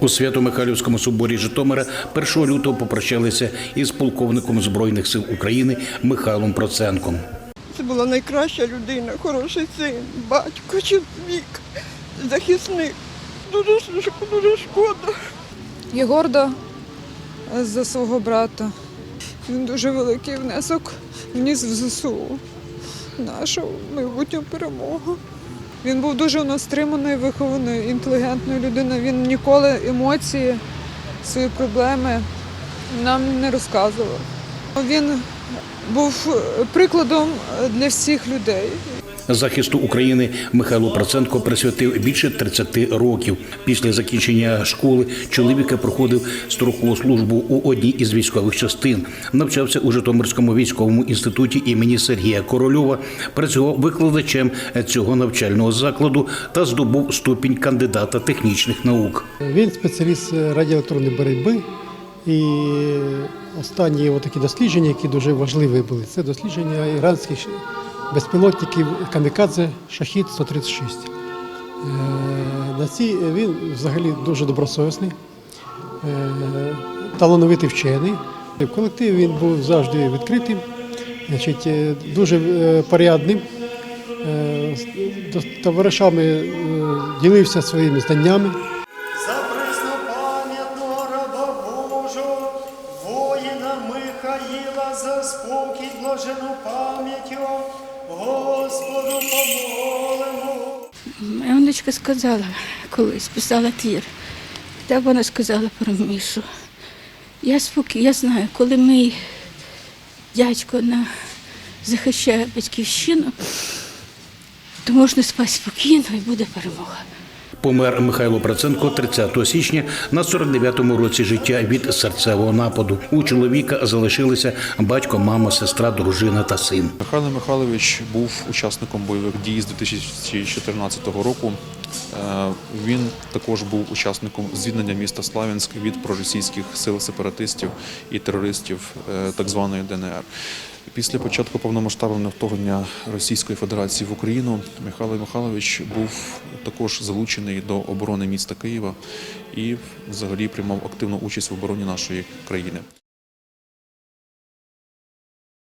У Свято-Михайлівському соборі Житомира 1 лютого попрощалися із полковником Збройних сил України Михайлом Проценком. Це була найкраща людина, хороший син, батько, чоловік, захисник. Дуже, дуже шкода. Я горда за свого брата. Він дуже великий внесок вніс в ЗСУ. Нашу майбутню перемогу. Він був дуже у нас стриманою, вихованою, інтелігентною людиною. Він ніколи емоції, свої проблеми нам не розказував. Він був прикладом для всіх людей. Захисту України Михайло Проценко присвятив більше 30 років. Після закінчення школи чоловіка проходив строкову службу у одній із військових частин. Навчався у Житомирському військовому інституті імені Сергія Корольова. Працював викладачем цього навчального закладу та здобув ступінь кандидата технічних наук. Він спеціаліст радіоелектронної боротьби. І останні такі дослідження, які дуже важливі були, це дослідження іранських безпілотників Камікадзе Шахід 136. Е, На ці він взагалі дуже добросовісний, е, талановитий вчений. В колективі він був завжди відкритим, значить, е, дуже е, порядним. Е, з Товаришами е, ділився своїми знаннями. За преснопам'ятного раба Божого, воїна Михаїла, за спокій блажену пам'яттю, Господу помолимо. Моя сказала колись, писала твір. Так вона сказала про Мішу. Я спокій, я знаю, коли мій дядько на, захищає батьківщину, то можна спати спокійно і буде перемога. Помер Михайло Проценко 30 січня на 49-му році життя від серцевого нападу. У чоловіка залишилися батько, мама, сестра, дружина та син. Михайло Михайлович був учасником бойових дій з 2014 року. Е, Він також був учасником звільнення міста Славянськ від проросійських сил сепаратистів і терористів е, так званої ДНР. Після початку повномасштабного вторгнення Російської Федерації в Україну Михайло Михайлович був також залучений до оборони міста Києва і взагалі приймав активну участь в обороні нашої країни.